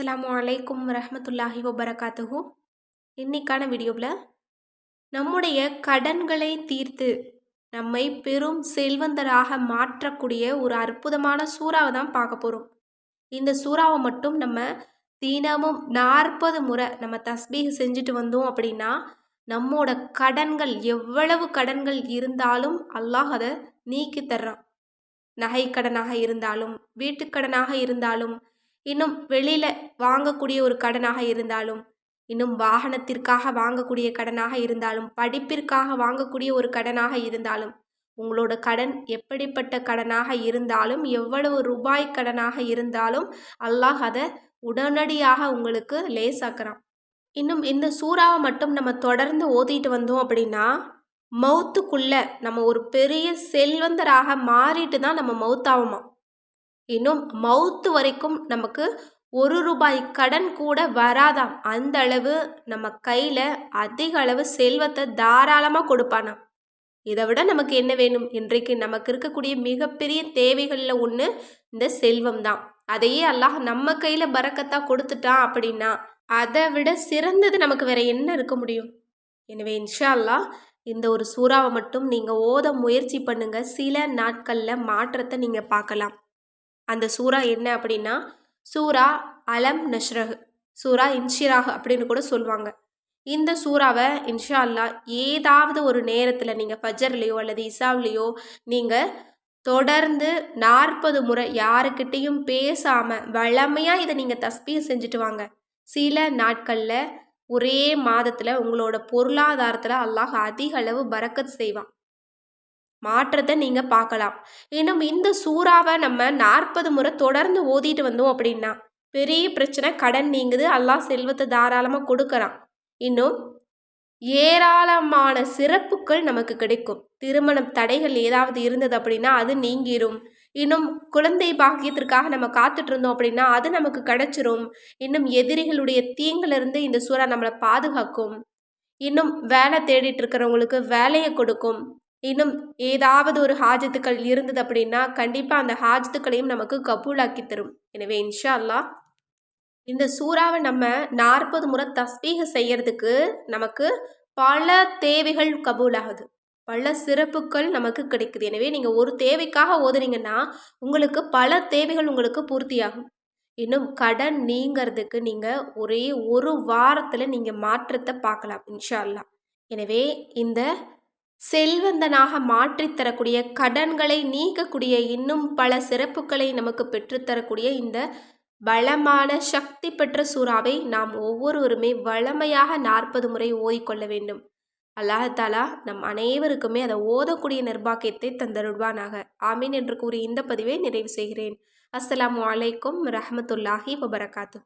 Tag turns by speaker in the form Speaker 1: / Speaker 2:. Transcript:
Speaker 1: அஸ்லாம் வலைக்கும் ரஹமத்துல்லாஹி வபரகாத்துஹு. இன்னைக்கான வீடியோவில் நம்முடைய கடன்களை தீர்த்து நம்மை பெரும் செல்வந்தராக மாற்றக்கூடிய ஒரு அற்புதமான சூறாவை தான் பார்க்க போகிறோம் இந்த சூறாவை மட்டும் நம்ம தினமும் நாற்பது முறை நம்ம தஸ்பீக செஞ்சுட்டு வந்தோம் அப்படின்னா நம்மோட கடன்கள் எவ்வளவு கடன்கள் இருந்தாலும் அல்லாஹ் அதை நீக்கி தர்றான். நகை கடனாக இருந்தாலும் வீட்டுக்கடனாக இருந்தாலும் இன்னும் வெளியில் வாங்கக்கூடிய ஒரு கடனாக இருந்தாலும் இன்னும் வாகனத்திற்காக வாங்கக்கூடிய கடனாக இருந்தாலும் படிப்பிற்காக வாங்கக்கூடிய ஒரு கடனாக இருந்தாலும் உங்களோட கடன் எப்படிப்பட்ட கடனாக இருந்தாலும் எவ்வளவு ரூபாய் கடனாக இருந்தாலும் அல்லாஹ் அதை உடனடியாக உங்களுக்கு லேசாக்குறான். இன்னும் இந்த சூறாவை மட்டும் நம்ம தொடர்ந்து ஓதிட்டு வந்தோம் அப்படின்னா மவுத்துக்குள்ள நம்ம ஒரு பெரிய செல்வந்தராக மாறிட்டு தான் நம்ம மவுத்தாவோமா இன்னும் மவுத்து வரைக்கும் நமக்கு ஒரு ரூபாய் கடன் கூட வராதாம். அந்த அளவு நம்ம கையில் அதிக அளவு செல்வத்தை தாராளமாக கொடுப்பானாம். இதை விட நமக்கு என்ன வேணும்? இன்றைக்கு நமக்கு இருக்கக்கூடிய மிகப்பெரிய தேவைகளில் ஒன்று இந்த செல்வம் தான். அதையே அல்லாஹ் நம்ம கையில் பறக்கத்தான் கொடுத்துட்டான் அப்படின்னா அதை விட சிறந்தது நமக்கு வேற என்ன இருக்க முடியும்? எனவே இன்ஷா அல்லாஹ் இந்த ஒரு சூறாவை மட்டும் நீங்கள் ஓத முயற்சி பண்ணுங்க. சில நாட்களில் மாற்றத்தை நீங்கள் பார்க்கலாம். அந்த சூறா என்ன அப்படின்னா சூரா அலம் நஷ்ரஹ் சூரா இன்ஷிராஹ் அப்படின்னு கூட சொல்லுவாங்க. இந்த சூறாவை இன்ஷா அல்லா ஏதாவது ஒரு நேரத்தில் நீங்கள் ஃபஜர்லேயோ அல்லது இசாவ்லேயோ நீங்கள் தொடர்ந்து நாற்பது முறை யாருக்கிட்டேயும் பேசாமல் வளமையாக இதை நீங்கள் தஸ்பியை செஞ்சுட்டு வாங்க. சில நாட்களில் ஒரே மாதத்தில் உங்களோட பொருளாதாரத்தில் அல்லாஹ் அதிக அளவு பறக்கத் செய்வான். மாற்றத்தை நீங்கள் பார்க்கலாம். இன்னும் இந்த சூறாவை நம்ம நாற்பது முறை தொடர்ந்து ஓதிட்டு வந்தோம் அப்படின்னா பெரிய பிரச்சனை கடன் நீங்குது எல்லாம் செல்வத்தை தாராளமாக கொடுக்குறான். இன்னும் ஏராளமான சிறப்புகள் நமக்கு கிடைக்கும். திருமணம் தடைகள் ஏதாவது இருந்தது அப்படின்னா அது நீங்கிரும். இன்னும் குழந்தை பாக்கியத்திற்காக நம்ம காத்துட்டு இருந்தோம் அப்படின்னா அது நமக்கு கிடைச்சிரும். இன்னும் எதிரிகளுடைய தீங்கிலிருந்து இந்த சூறா நம்மளை பாதுகாக்கும். இன்னும் வேலை தேடிட்டு இருக்கிறவங்களுக்கு வேலையை கொடுக்கும். இன்னும் ஏதாவது ஒரு ஹாஜத்துக்கள் இருந்தது அப்படின்னா கண்டிப்பாக அந்த ஹாஜத்துக்களையும் நமக்கு கபூலாக்கி தரும். எனவே இன்ஷா அல்லா இந்த சூறாவை நம்ம நாற்பது முறை தஸ்பீக செய்யறதுக்கு நமக்கு பல தேவைகள் கபூலாகுது. பல சிறப்புகள் நமக்கு கிடைக்குது. எனவே நீங்கள் ஒரு தேவைக்காக ஓதுனீங்கன்னா உங்களுக்கு பல தேவைகள் உங்களுக்கு பூர்த்தியாகும். இன்னும் கடன் நீங்கிறதுக்கு நீங்கள் ஒரே ஒரு வாரத்தில் நீங்கள் மாற்றத்தை பார்க்கலாம் இன்ஷா அல்லா எனவே இந்த செல்வந்தனாக மாற்றித்தரக்கூடிய கடன்களை நீக்கக்கூடிய இன்னும் பல சிறப்புகளை நமக்கு பெற்றுத்தரக்கூடிய இந்த பலமான சக்தி பெற்ற சூறாவை நாம் ஒவ்வொருவருமே வளமையாக நாற்பது முறை ஓதிக்கொள்ள வேண்டும். அல்லாஹாலா நம் அனைவருக்குமே அதை ஓதக்கூடிய நிர்பாக்கியத்தை தந்தருள்வானாக. ஆமீன் என்று கூறி இந்த பதிவை நிறைவு செய்கிறேன். அஸ்லாம் வலைக்கம் ரஹமத்துல்லாஹி வபரகாத்து